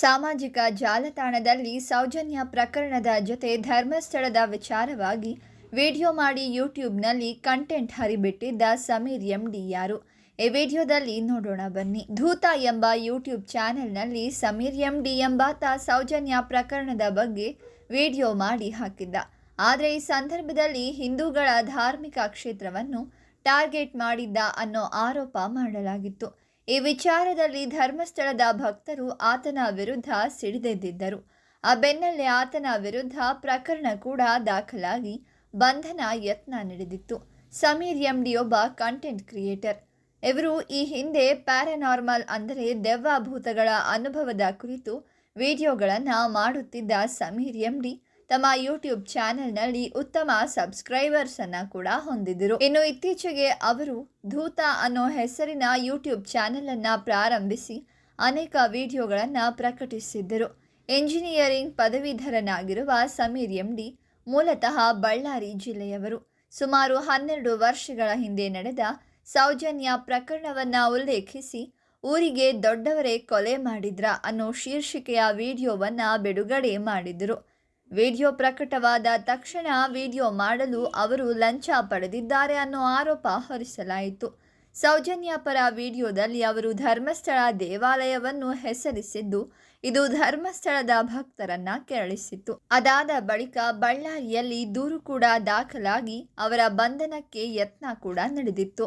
ಸಾಮಾಜಿಕ ಜಾಲತಾಣದಲ್ಲಿ ಸೌಜನ್ಯ ಪ್ರಕರಣದ ಜೊತೆ ಧರ್ಮಸ್ಥಳದ ವಿಚಾರವಾಗಿ ವಿಡಿಯೋ ಮಾಡಿ ಯೂಟ್ಯೂಬ್ನಲ್ಲಿ ಕಂಟೆಂಟ್ ಹರಿಬಿಟ್ಟಿದ್ದ ಸಮೀರ್ ಎಂಡಿ ಯಾರು? ಈ ವಿಡಿಯೋದಲ್ಲಿ ನೋಡೋಣ ಬನ್ನಿ. ಧೂತ ಎಂಬ ಯೂಟ್ಯೂಬ್ ಚಾನೆಲ್ನಲ್ಲಿ ಸಮೀರ್ ಎಂಡಿ ಎಂಬಾತ ಸೌಜನ್ಯ ಪ್ರಕರಣದ ಬಗ್ಗೆ ವಿಡಿಯೋ ಮಾಡಿ ಹಾಕಿದ್ದ. ಆದರೆ ಈ ಸಂದರ್ಭದಲ್ಲಿ ಹಿಂದೂಗಳ ಧಾರ್ಮಿಕ ಕ್ಷೇತ್ರವನ್ನು ಟಾರ್ಗೆಟ್ ಮಾಡಿದ್ದ ಅನ್ನೋ ಆರೋಪ ಮಾಡಲಾಗಿತ್ತು. ಈ ವಿಚಾರದಲ್ಲಿ ಧರ್ಮಸ್ಥಳದ ಭಕ್ತರು ಆತನ ವಿರುದ್ಧ ಸಿಡಿದೆದ್ದಿದ್ದರು. ಆ ಬೆನ್ನಲ್ಲೇ ಆತನ ವಿರುದ್ಧ ಪ್ರಕರಣ ಕೂಡ ದಾಖಲಾಗಿ ಬಂಧನ ಯತ್ನ ನಡೆದಿತ್ತು. Sameer M D content creator. ಇವರು ಈ ಹಿಂದೆ ಪ್ಯಾರಾನಾರ್ಮಲ್ ಅಂದರೆ ದೆವ್ವ ಭೂತಗಳ ಅನುಭವದ ಕುರಿತು ವಿಡಿಯೋಗಳನ್ನು ಮಾಡುತ್ತಿದ್ದ ಸಮೀರ್ ಎಂಡಿ ತಮ್ಮ ಯೂಟ್ಯೂಬ್ ಚಾನೆಲ್ನಲ್ಲಿ ಉತ್ತಮ ಸಬ್ಸ್ಕ್ರೈಬರ್ಸ್ ಅನ್ನ ಕೂಡ ಹೊಂದಿದ್ದರು. ಇನ್ನು ಇತ್ತೀಚೆಗೆ ಅವರು ಧೂತ ಅನ್ನೋ ಹೆಸರಿನ ಯೂಟ್ಯೂಬ್ ಚಾನೆಲ್ ಅನ್ನ ಪ್ರಾರಂಭಿಸಿ ಅನೇಕ ವಿಡಿಯೋಗಳನ್ನು ಪ್ರಕಟಿಸಿದ್ದರು. ಎಂಜಿನಿಯರಿಂಗ್ ಪದವೀಧರನಾಗಿರುವ ಸಮೀರ್ ಎಂಡಿ ಮೂಲತಃ ಬಳ್ಳಾರಿ ಜಿಲ್ಲೆಯವರು. ಸುಮಾರು ಹನ್ನೆರಡು ವರ್ಷಗಳ ಹಿಂದೆ ನಡೆದ ಸೌಜನ್ಯ ಪ್ರಕರಣವನ್ನ ಉಲ್ಲೇಖಿಸಿ, ಊರಿಗೆ ದೊಡ್ಡವರೇ ಕೊಲೆ ಮಾಡಿದ್ರ ಅನ್ನೋ ಶೀರ್ಷಿಕೆಯ ವಿಡಿಯೋವನ್ನ ಬಿಡುಗಡೆ ಮಾಡಿದರು ವಿಡಿಯೋ ಪ್ರಕಟವಾದ ತಕ್ಷಣ ವಿಡಿಯೋ ಮಾಡಲು ಅವರು ಲಂಚ ಪಡೆದಿದ್ದಾರೆ ಅನ್ನೋ ಆರೋಪ ಹೊರಿಸಲಾಯಿತು. ಸೌಜನ್ಯ ಪರ ವಿಡಿಯೋದಲ್ಲಿ ಅವರು ಧರ್ಮಸ್ಥಳ ದೇವಾಲಯವನ್ನು ಹೆಸರಿಸಿದ್ದು, ಇದು ಧರ್ಮಸ್ಥಳದ ಭಕ್ತರನ್ನ ಕೆರಳಿಸಿತ್ತು. ಅದಾದ ಬಳಿಕ ಬಳ್ಳಾರಿಯಲ್ಲಿ ದೂರು ಕೂಡ ದಾಖಲಾಗಿ ಅವರ ಬಂಧನಕ್ಕೆ ಯತ್ನ ಕೂಡ ನಡೆದಿತ್ತು.